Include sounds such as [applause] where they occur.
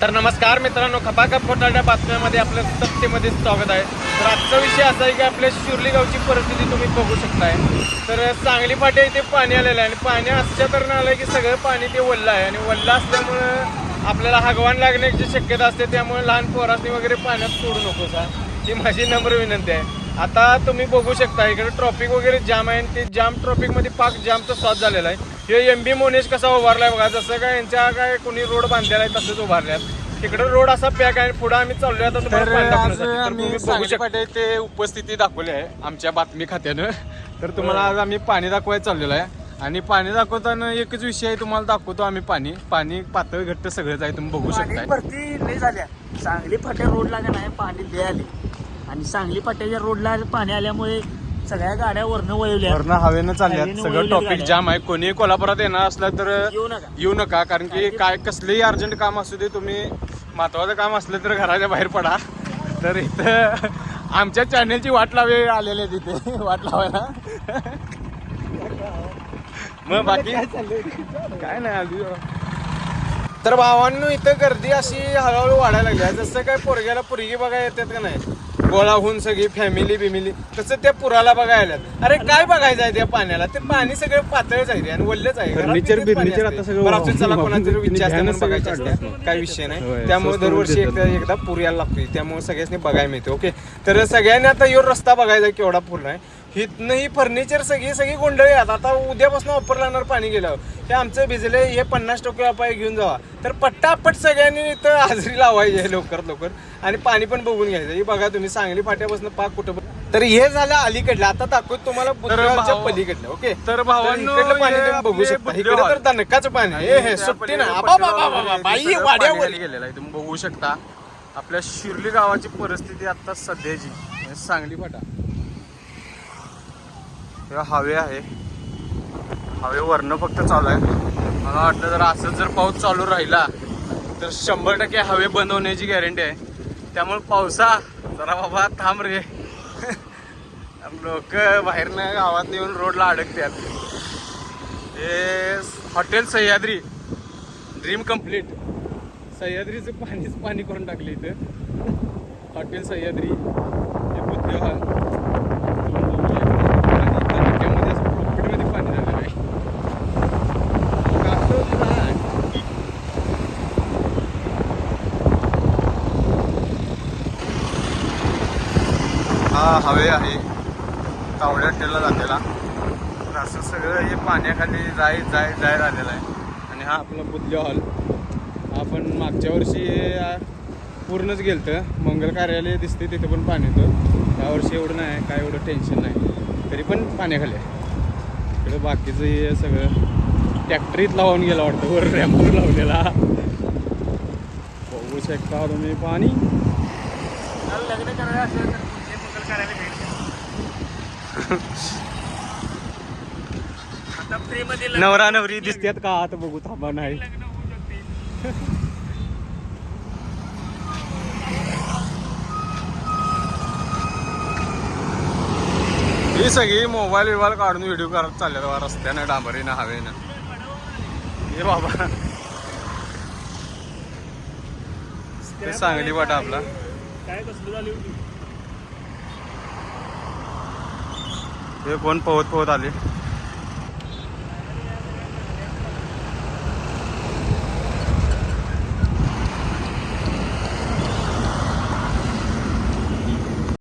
तर नमस्कार मित्रांनो खपाखप खोटाड्या बातम्यामध्ये आपलं सत्तेमध्ये स्वागत आहे. तर आजचा विषय असा आहे की आपल्या शिर्ली गावची परिस्थिती तुम्ही बघू शकताय. तर सांगली फाट्या इथे पाणी आलेलं आहे आणि पाणी असच्या तऱ्हेनं आलं की सगळं पाणी ते वल्लं आहे. आणि वल्लं असल्यामुळं आपल्याला हगवान लागण्याची शक्यता असते त्यामुळे लहान पोरासनी वगैरे पाण्यात सोडू नको सा ही माझी नम्र विनंती आहे. आता तुम्ही बघू शकता इकडे ट्रॉफिक वगैरे जाम आहे आणि ते जाम ट्रॉफिकमध्ये पाक जामचा स्वाद झालेला आहे. हे एम बी मोनेश कसा उभारलाय बघा जसं काय यांच्या काय कोणी रोड बांधलेला आहे तसंच उभारल्यात. तिकडे रोड असा पॅक आहे पुढे आम्ही चाललोय आता तुम्हाला तर आज आम्ही सांगली शकता. फाट्या इथे उपस्थिती दाखवली आहे आमच्या बातमी खात्यानं. तर तुम्हाला आज आम्ही पाणी दाखवायला चाललेलो आहे. आणि पाणी दाखवताना एकच विषय आहे तुम्हाला दाखवतो आम्ही पाणी. पाणी पातळ घट्ट सगळंच आहे तुम्ही बघू पाणी शकताय. भरती लय झाल्या सांगली फाट्या रोडला का नाही पाणी आले. आणि सांगली फाट्याच्या रोडला पाणी आल्यामुळे सगळ्या गाड्या वरनं वळवल्या वरनं हवेनं चालल्यात. हवेनं सगळं टॉपिक गाड्या. जाम आहे. कोणी कोल्हापुरात येणार असला तर येऊ नका. येऊ नका. कारण की काय कसलंही अर्जंट काम असू दे तुम्ही महत्वाचं काम असलं तर घराच्या बाहेर पडा. तर इथं आमच्या चॅनेलची वाट लावे आलेले तिथे [laughs] वाट लावायला. [laughs] मग बाकी? काय नाही आधी तर भावांनो इथं गर्दी अशी हळूहळू वाढायला लागली आहे. जसं काय पोरग्याला पोरगी बघायला येतात का नाही? गोळा होऊन सगळी फॅमिली बिमिली. तसं त्या पुराला बघायला. अरे काय बघायचं आहे त्या पाण्याला? ते पाणी सगळं पातळच आहे आणि वल्लच आहे. बिर्निचर असते. आता सगळं चला कोणाची म्हणून बघायची असते. काय विषय नाही. त्यामुळे दरवर्षी एकदा. एकदा पूर यायला लागतोय. त्यामुळे सगळ्यांनी बघायला मिळते ओके. तर सगळ्यांनी आता यो रस्ता बघायचा केवढा पूर्ण आहे. हिथनं ही फर्निचर सगळी सगळी गोंधळी आहेत. आता उद्यापासून ऑफर लागणार पाणी गेल्यावर. हे आमचं भिजले हे पन्नास टक्के अपाय घेऊन जावा. तर पट्टापट सगळ्यांनी इथं हाजरी लावायची आहे लवकरात लवकर. आणि पाणी पण बघून घ्यायचं. हे बघा तुम्ही सांगली फाट्यापासून पाक कुठं तर हे झालं अलीकडलं. आता दाखवत तुम्हाला भाऊ- पलीकडलं ओके? तर भावांनो, इकडलं पाणी तुम्ही बघू शकता. इकडे तर. दणकाचं पाणी. हे हे सुट्टी ना बाई वाड्यावर गेलेलं आहे. तुम्ही बघू शकता आपल्या शिर्ली गावाची परिस्थिती आता सध्याची. सांगली फाटा. हे हवे आहे. हवे वरनं फक्त चालू आहे. मला वाटतं जर असंच जर पाऊस चालू राहिला तर शंभर टक्के हवे बंद होण्याची गॅरंटी आहे. त्यामुळे पावसा जरा बाबा थांब रे. लोक बाहेरनं गावात येऊन रोडला अडकतात. हे हॉटेल सह्याद्री ड्रीम कंप्लीट सह्याद्रीचं पाणीच पाणी करून टाकलं इथं? हॉटेल सह्याद्री हे बुद्ध हॉल आणि इथं नाक्यामध्ये असं प्रॉफिटमध्ये पाणी झालेलं आहे कासवला. हा हवे आहे. तावड्या हॉटेलला जातेला. तर असं सगळं हे पाण्याखाली जाय जाय जाय झालेलं आहे. आणि हा आपला बुद्धले हॉल. आपण मागच्या वर्षी पूर्णच गेलतं. मंगल कार्यालय दिसते तिथे पण पाणी होतं यावर्षी एवढं नाही काय एवढं टेन्शन नाही. तरी पण पाण्याखाली आहे. इकडं बाकीचं हे सगळं टॅक्टरीत लावून गेला वाटतं. वर रॅम्पवर लावलेला. बघू शकता तुम्ही पाणी. लग्न करायला असेल नवरा नवरी दिसतात का? आता बघू थांबा नाही. ही सगळी मोबाईल बिबाईल काढून व्हिडिओ करत चालले बा रस्त्यानं डांबरीनं हवेनं. हे बाबा. ते सांगली वाटा आपला. काय कसलं झाली होती? हे कोण पोहत पोहत आले.